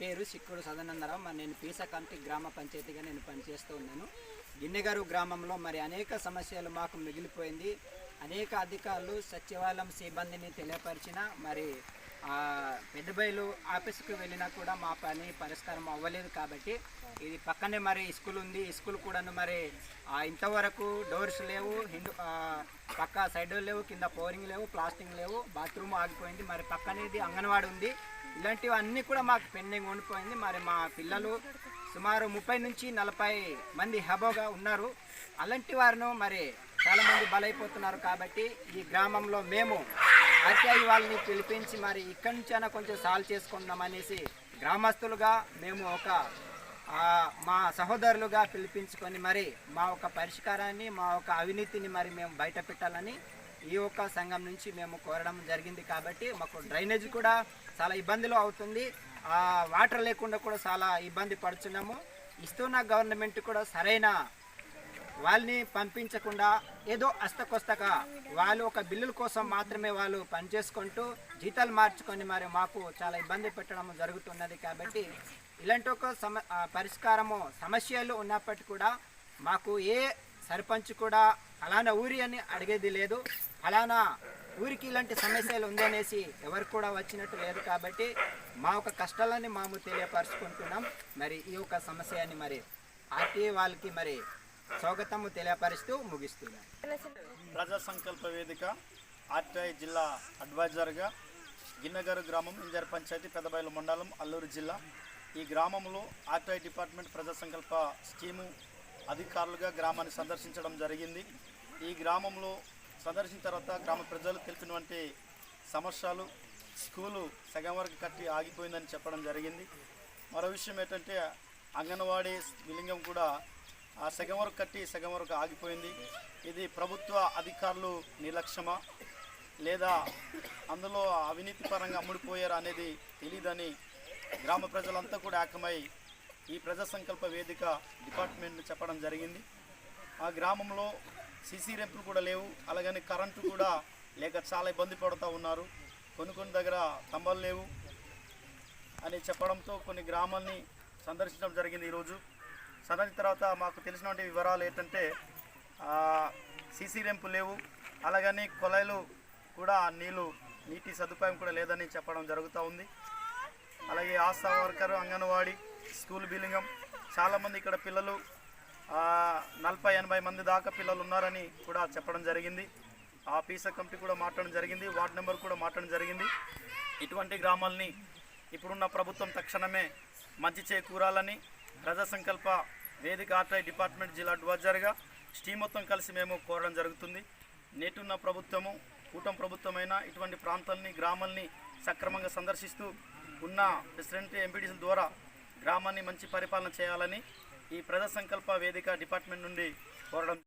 పేరు సిక్కుడు సదానందరావు. మరి నేను పీసకంటి గ్రామ పంచాయతీగా నేను పనిచేస్తూ ఉన్నాను. గిన్నెగారు గ్రామంలో మరి అనేక సమస్యలు మాకు మిగిలిపోయింది. అనేక అధికారులు సచివాలయం సిబ్బందిని తెలియపరిచిన మరి పెద్దబైలు ఆఫీస్కి వెళ్ళినా కూడా మా పని పరిష్కారం అవ్వలేదు కాబట్టి ఇది పక్కనే మరి స్కూల్ ఉంది. ఈ స్కూల్ కూడా మరి ఇంతవరకు డోర్స్ లేవు హిందూ పక్క సైడ్ లేవు కింద ఫ్లోరింగ్ లేవు ప్లాస్టింగ్ లేవు బాత్రూమ్ ఆగిపోయింది. మరి పక్కనేది అంగన్వాడి ఉంది. ఇలాంటివన్నీ కూడా మాకు పెండింగ్ ఉండిపోయింది. మరి మా పిల్లలు సుమారు ముప్పై నుంచి నలభై మంది హబోగా ఉన్నారు. అలాంటి వారిను మరి చాలామంది బలైపోతున్నారు కాబట్టి ఈ గ్రామంలో మేము ఆర్టీఐ వాళ్ళని పిలిపించి మరి ఇక్కడి నుంచైనా కొంచెం సాల్వ్ చేసుకుందాం అనేసి గ్రామస్తులుగా మేము ఒక మా సహోదరులుగా పిలిపించుకొని మరి మా ఒక పరిష్కారాన్ని మా ఒక అవినీతిని మరి మేము బయట పెట్టాలని ఈ ఒక్క సంఘం నుంచి మేము కోరడం జరిగింది కాబట్టి మాకు డ్రైనేజ్ కూడా చాలా ఇబ్బందులు అవుతుంది. వాటర్ లేకుండా కూడా చాలా ఇబ్బంది పడుతున్నాము. ఇస్తున్న గవర్నమెంట్ కూడా సరైన వాళ్ళని పంపించకుండా ఏదో అస్తకొస్తక వాళ్ళు ఒక బిల్లుల కోసం మాత్రమే వాళ్ళు పనిచేసుకుంటూ జీతాలు మార్చుకొని మరి మాకు చాలా ఇబ్బంది పెట్టడం జరుగుతున్నది కాబట్టి ఇలాంటి ఒక సమ పరిష్కారము సమస్యలు ఉన్నప్పటికీ కూడా మాకు ఏ సర్పంచ్ కూడా అలానే ఊరి అని అడిగేది లేదు. ఫలానా ఊరికి ఇలాంటి సమస్యలు ఉందనేసి ఎవరు కూడా వచ్చినట్టు లేదు కాబట్టి మా యొక్క కష్టాలని మాము తెలియపరుచుకుంటున్నాం. మరి ఈ యొక్క సమస్యని మరి ఆర్టీఏ వాళ్ళకి మరి స్వాగతము తెలియపరుస్తూ ముగిస్తున్నాం. ప్రజా సంకల్ప వేదిక ఆర్టీఐ జిల్లా అడ్వైజర్గా గిన్నెగారు గ్రామం ఇంజర్ పంచాయతీ పెద్దబయలు మండలం అల్లూరు జిల్లా. ఈ గ్రామంలో ఆర్టీఐ డిపార్ట్మెంట్ ప్రజా సంకల్ప స్కీము అధికారులుగా గ్రామాన్ని సందర్శించడం జరిగింది. ఈ గ్రామంలో సందర్శించిన తర్వాత గ్రామ ప్రజలు తెలిపినటువంటి సమస్యలు స్కూలు సగం వరకు కట్టి ఆగిపోయిందని చెప్పడం జరిగింది. మరో విషయం ఏంటంటే అంగన్వాడీ విలింగం కూడా ఆ సగం వరకు కట్టి సగం వరకు ఆగిపోయింది. ఇది ప్రభుత్వ అధికారులు నిర్లక్ష్యమా? లేదా అందులో అవినీతి పరంగా అమ్ముడిపోయారు అనేది తెలియదని గ్రామ ప్రజలంతా కూడా ఏకమై ఈ ప్రజా సంకల్ప వేదిక డిపార్ట్మెంట్ని చెప్పడం జరిగింది. ఆ గ్రామంలో సీసీ రేపులు కూడా లేవు. అలాగని కరెంటు కూడా లేక చాలా ఇబ్బంది పడుతూ ఉన్నారు. కొన్ని కొన్ని దగ్గర స్తంభాలు లేవు అని చెప్పడంతో కొన్ని గ్రామాల్ని సందర్శించడం జరిగింది ఈరోజు. సందర్శించిన తర్వాత మాకు తెలిసినటువంటి వివరాలు ఏంటంటే సీసీ రెంపు లేవు. అలాగని కొలాయిలు కూడా నీళ్ళు నీటి సదుపాయం కూడా లేదని చెప్పడం జరుగుతూ ఉంది. అలాగే ఆశా వర్కర్ అంగన్వాడీ స్కూల్ బిల్లింగం చాలామంది ఇక్కడ పిల్లలు నలభై ఎనభై మంది దాకా పిల్లలు ఉన్నారని కూడా చెప్పడం జరిగింది. ఆ పీసా కమిటీ కూడా మాట్లాడడం జరిగింది వార్డు నెంబర్ కూడా మాట్లాడడం జరిగింది. ఇటువంటి గ్రామాల్ని ఇప్పుడున్న ప్రభుత్వం తక్షణమే మంచి చేకూరాలని ప్రజా సంకల్ప వేదిక ఆర్టీఐ డిపార్ట్మెంట్ జిల్లా అడ్వైజర్గా స్టీమ్ మొత్తం కలిసి మేము కోరడం జరుగుతుంది. నేటున్న ప్రభుత్వము కూటమి ప్రభుత్వమైన ఇటువంటి ప్రాంతాలని గ్రామాల్ని సక్రమంగా సందర్శిస్తూ ఉన్న ప్రెసిడెంట్ ఎంపీడీసీల ద్వారా గ్రామాన్ని మంచి పరిపాలన చేయాలని ఈ ప్రజా సంకల్ప వేదిక డిపార్ట్మెంట్ నుండి కోరడం